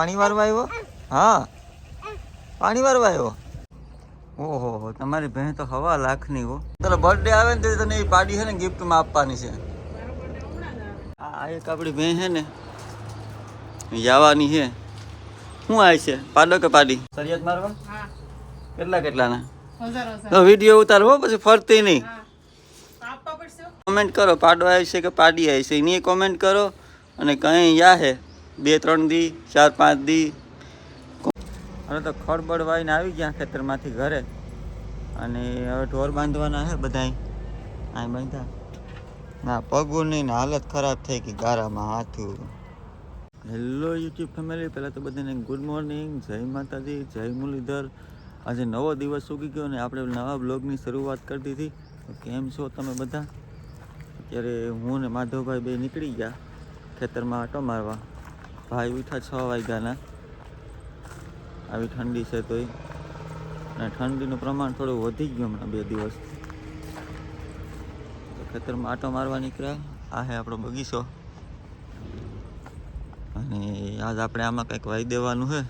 પાણી વારવા આવ્યો? હા. પાણી વારવા આવ્યો? ઓહો હો તમારી બહેન તો હવા લાખની હો. તારો બર્થડે આવે ને તને એ પાડી છે ને ગિફ્ટમાં આપવાની છે. આ એક આપણી બહેન છે ને જવાની છે શું આવે છે? પાડો કે પાડી? સરિયાદ મારવા? કેટલા કેટલાના? વીડિયો ઉતારવો પછી ફરતી નહીં. કોમેન્ટ કરો પાડો આવી છે કે પાડી આવી છે? એની કોમેન્ટ કરો અને કંઈ યા હે. બે, ત્રણ દી, ચાર, પાંચ દી. હવે તો ખડબડ વાઈને આવી ગયા ખેતરમાંથી ઘરે. અને હવે ઢોર બાંધવાના છે બધાય. આ બાંધતા ના પગોની હાલત ખરાબ થઈ ગઈ ગારામાં હાથું. હેલો યુટ્યુબ ફેમિલી પહેલાં તો બધાને ગુડ મોર્નિંગ જય માતાજી, જય મુરલીધર. આજે નવો દિવસ ઉગી ગયો ને આપણે નવા બ્લોગની શરૂઆત કરી દીધી. કેમ છો તમે બધા? અત્યારે હું ને માધવભાઈ બે નીકળી ગયા ખેતરમાં આટો મારવા. ભાઈ ઉઠા છ વાગ્યાના. આવી ઠંડી છે તોય. અને ઠંડીનું પ્રમાણ થોડું વધી ગયું હમણાં બે દિવસ. ખેતરમાં આટો મારવા નીકળ્યા. આ હે આપણો બગીચો. અને આજ આપણે આમાં કંઈક વાઈ દેવાનું છે.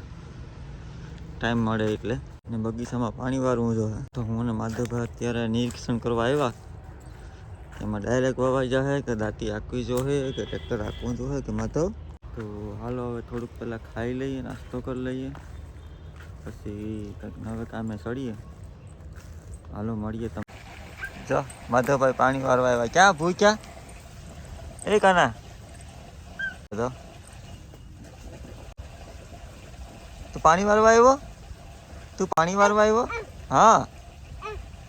ટાઈમ મળે એટલે. અને બગીચામાં પાણી વારવું જોઈએ. તો હું અને માધવભાઈ અત્યારે નિરીક્ષણ કરવા આવ્યા. એમાં ડાયરેક્ટ વવાઈ જશે કે દાંતી આંકવી જોઈએ, કે ટ્રેક્ટર આંકવું જોઈએ, કે માધવ? તો હાલો હવે થોડુંક પહેલાં ખાઈ લઈએ, નાસ્તો કરી લઈએ. પછી કંઈક નવે કામે ચડીએ. હાલો, મળીએ તમે જો, માધવભાઈ પાણી વાળવા આવ્યા. ક્યાં ભૂખ્યા એ કાના? તો તું પાણી વાળવા આવ્યો? તું પાણી વાળવા આવ્યો? હા.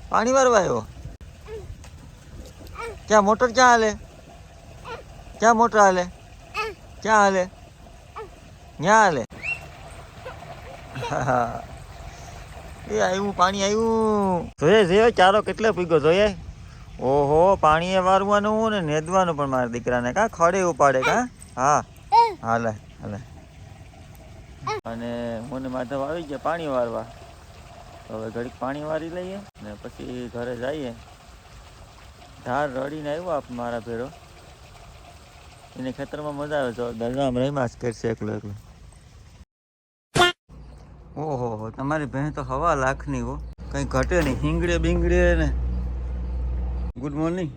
પાણી વાળવા આવ્યો? ક્યાં, મોટર ક્યાં હાલે? ક્યાં, મોટર હાલે? ક્યાં હાલે ક્યાં હાલે એ આવ્યું પાણી આવ્યું જોઈએ જોઈએ, ચારો કેટલો પીગો જોઈએ? ઓહો, પાણી એ વારવાનું ને નેદવાનું પણ મારા દીકરાને કા? ખડે ઉપાડે કા? હા. હાલે હાલે. અને હું ને માધવ આવી ગયા પાણી વારવા. હવે ઘડીક પાણી વારી લઈએ ને પછી ઘરે જઈએ. ધાર રડીને આવ્યો આપ મારા ભેરો એને ખેતરમાં મજા આવે છે દરગામ રહીમાં જ કરશે એકલો એકલો. ઓહો હો તમારી બહેન તો હવા લાખની હો. કંઈ ઘટે નહીં હિંગડે બિંગડે ને. ગુડ મોર્નિંગ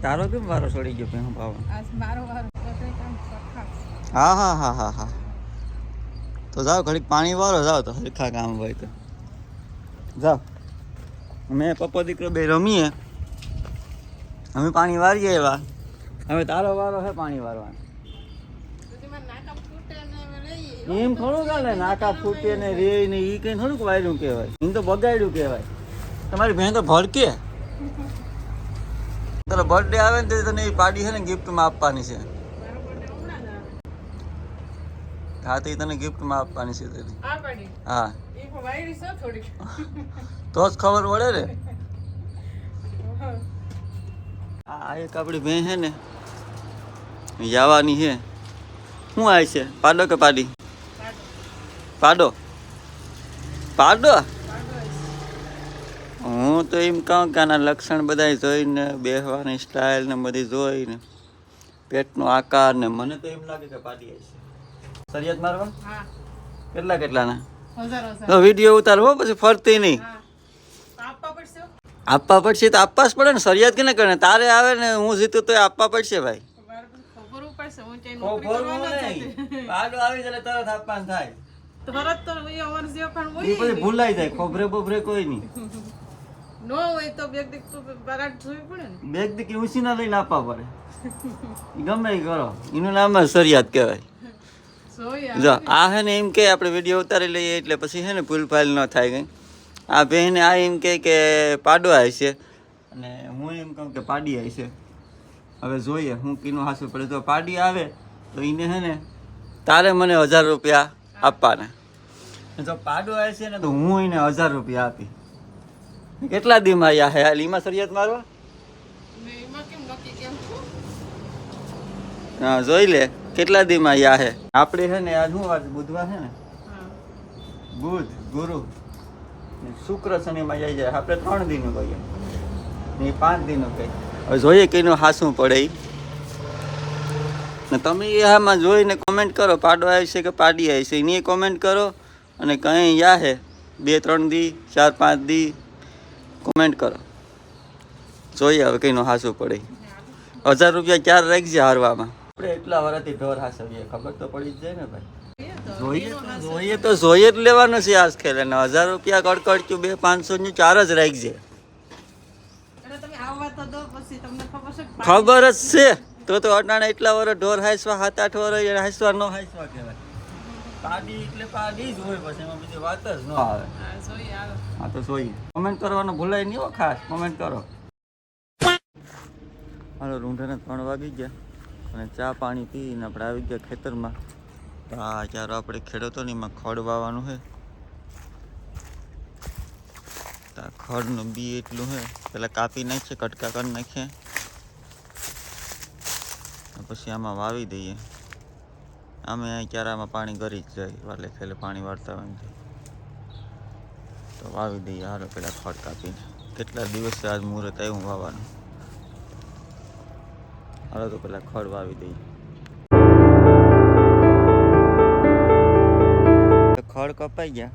તારો કેમ વારો છોડી ગયો ભેહું ભાવ હા હા હા હા હા. તો જાઓ ઘડીક પાણી વાળો જાઓ તો હરખા કામ હોય તો. જાઓ. મેં પપ્પો દીકરો બે રમીએ. અમે પાણી વારીએ એવા. હવે તારો વારો છે પાણી વારવાનો. એમ થોડું ચાલે નાકા ફૂટે ને રે ને એ કઈ થોડુંક વાયરું કહેવાય. એમ તો બગાડ્યું કહેવાય. તમારી બહેન તો ભડકે. તારો બર્થડે આવે ને તો તને એ પાડી છે ને ગિફ્ટમાં આપવાની છે મારો બર્થડે હમણાં જ આવે હા તો એ તને ગિફ્ટમાં આપવાની છે તેની હા. તો જ ખબર પડે ને. આ એક આપણી બેન છે ને જવાની છે. શું આવે છે? પાડો કે પાડી? પાડો. પાડો? હું તો એમ કહું કે આના લક્ષણ બધા જોઈને બેસવાની સ્ટાઇલ ને બધી જોઈને પેટનો આકાર ને મને તો એમ લાગે કે પાડી આવી છે. સરિયત મારવા? હા. કેટલા કેટલાના? તો વીડિયો ઉતારવો પછી ફરતી નહીં. આપવા પડશે તો આપવા જ પડે ને ફરિયાદ કે કરે? તારે આવે ને હું જીતું તો આપવા પડશે ભાઈ. તો ભૂલાઈ જાય ખોબરે બોબરે કોઈ નહીં. ન હોય તો બે દીક તો બરાટ જોવી પડે ને. બેગ દીકી ઉસીના લઈને આપવા પડે. ગમે કરો. એનું નામ સરિયાદ કહેવાય. જો આ હે ને એમ કે આપણે વીડિયો ઉતારી લઈએ એટલે પછી હે ને ભૂલ ફાઇલ ન થાય કંઈ. આ બહેને આ એમ કહે કે પાડો આવશે અને હું એમ કહું કે પાડી આવશે હવે જોઈએ હું કીનું હાસું પડે. તો પાડી આવે તો એને હે ને તારે મને હજાર રૂપિયા આપવાના. જો પાડો આવે છે ને તો હું એને હજાર રૂપિયા આપી. કેટલા દીમાં આવ્યા હે? હાલ એમાં સરિયત મારવા? હા જોઈ લે. કેટલા દીમાં યા હે? આપણે છે ને આજ શું આજ બુધવાર છે ને? બુધ ગુરુ શુક્ર શનિમાં જઈ જાય. આપણે ત્રણ દિનનું કહીએ. ને પાંચ દિનનું કહીએ. હવે જોઈએ કે એનું હાસું પડે. ને તમે એ આમાં જોઈને કોમેન્ટ કરો પાડો આવી છે કે પાડી આવી છે એની કોમેન્ટ કરો અને કંઈ યા હે? બે ત્રણ દી ચાર પાંચ દી કોમેન્ટ કરો. જોઈએ હવે કંઈનું હાસું પડે હજાર રૂપિયા ચાર રાખજે હારવામાં? આપણે એટલા વર્ષથી ઢોર હાસવીએ ખબર તો પડી જ જાય ને ભાઈ. જોઈએ તો જોઈએ તો જોઈએ જ લેવાનું છે આજ ખેલ અને હજાર રૂપિયા કડકડચ્યું બે પાંચસો નું ચાર જ રાખજે ખબર જ છે. તો તો અટાણે એટલા વર્ષ ઢોર હાંસવા સાત આઠ વર્ષ હાંસવા ન હાસવા કહેવાય. પાડી એટલે પાડી જ હોય પછી એમાં બીજી વાત જ ન આવે. હા, જોઈએ આવે. હા તો જોઈએ. કોમેન્ટ કરવાનું ભૂલાય નહીં હો ખાસ. કોમેન્ટ કરો. હાલો રૂંઢાને ત્રણ વાગી ગયા. અને ચા પાણી પીને આપણે આવી ગયા ખેતરમાં. તો આ ચારો આપણે ખેડૂતોની એમાં ખડ વાવવાનું છે આ ખડનું બી એટલું છે, પેલા કાપી નાખીએ, કટકા કરી નાખીએ પછી આમાં વાવી દઈએ. અમે અહીં ચારામાં પાણી ગરી જ જાય, વાલે ખેલે પાણી વાળતા હોય તો. વાવી દઈએ હારો પેલા ખડ કાપીને. કેટલા દિવસે આજ મુહૂર્ત આવ્યું વાવવાનું? હાલો તો પેલા ખડ વાવી દઈએ. ખડ કપાઈ ગયા.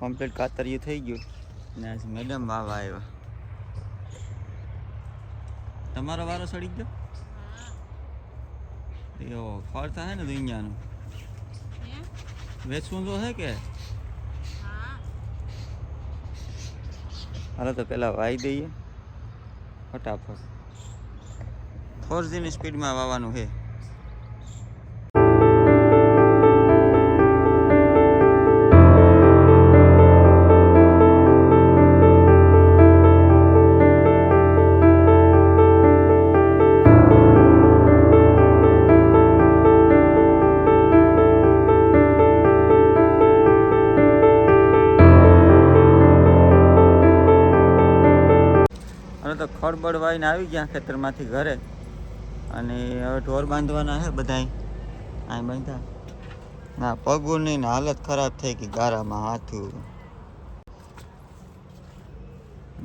કમ્પ્લીટ કાતરિયું થઈ ગયું. ને આજ મેડમ વાવા આવ્યા તમારો વારો સડી ગયો? એવો ખડ થાય ને દુનિયાનું. વેચવું તો છે કે? હાલો તો પેલા વાઈ દઈએ. ફટાફટ. ફોર જીની સ્પીડમાં વાવવાનું છે. તો ખડબડ વાઈને આવી ગયા ખેતરમાંથી ઘરે. અને હવે ઢોર બાંધવાના છે બધાય. અહીં બાંધતા ના, પગોની હાલત ખરાબ થઈ ગઈ ગારામાં હાથું.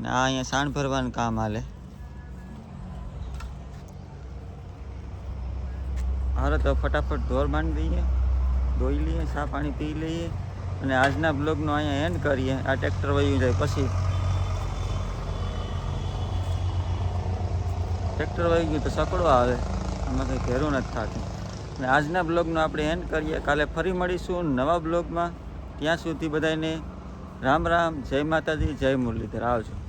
ને આ અહીંયા સાણ ભરવાનું કામ હાલે. હાલો તો ફટાફટ ઢોર બાંધી દઈએ, ધોઈ લઈએ ચા પાણી પી લઈએ અને આજના બ્લોગનો અહીંયા એન્ડ કરીએ. આ ટ્રેક્ટર વયું જાય પછી. ટ્રેક્ટર વહી ગયું તો સકડવા આવે. આમાં કંઈ ઘેરું નથી થતું. અને આજના બ્લોગનો આપણે એન્ડ કરીએ. કાલે ફરી મળીશું નવા બ્લોગમાં. ત્યાં સુધી બધાને રામ રામ, જય માતાજી, જય મુરલીધર. આવજો.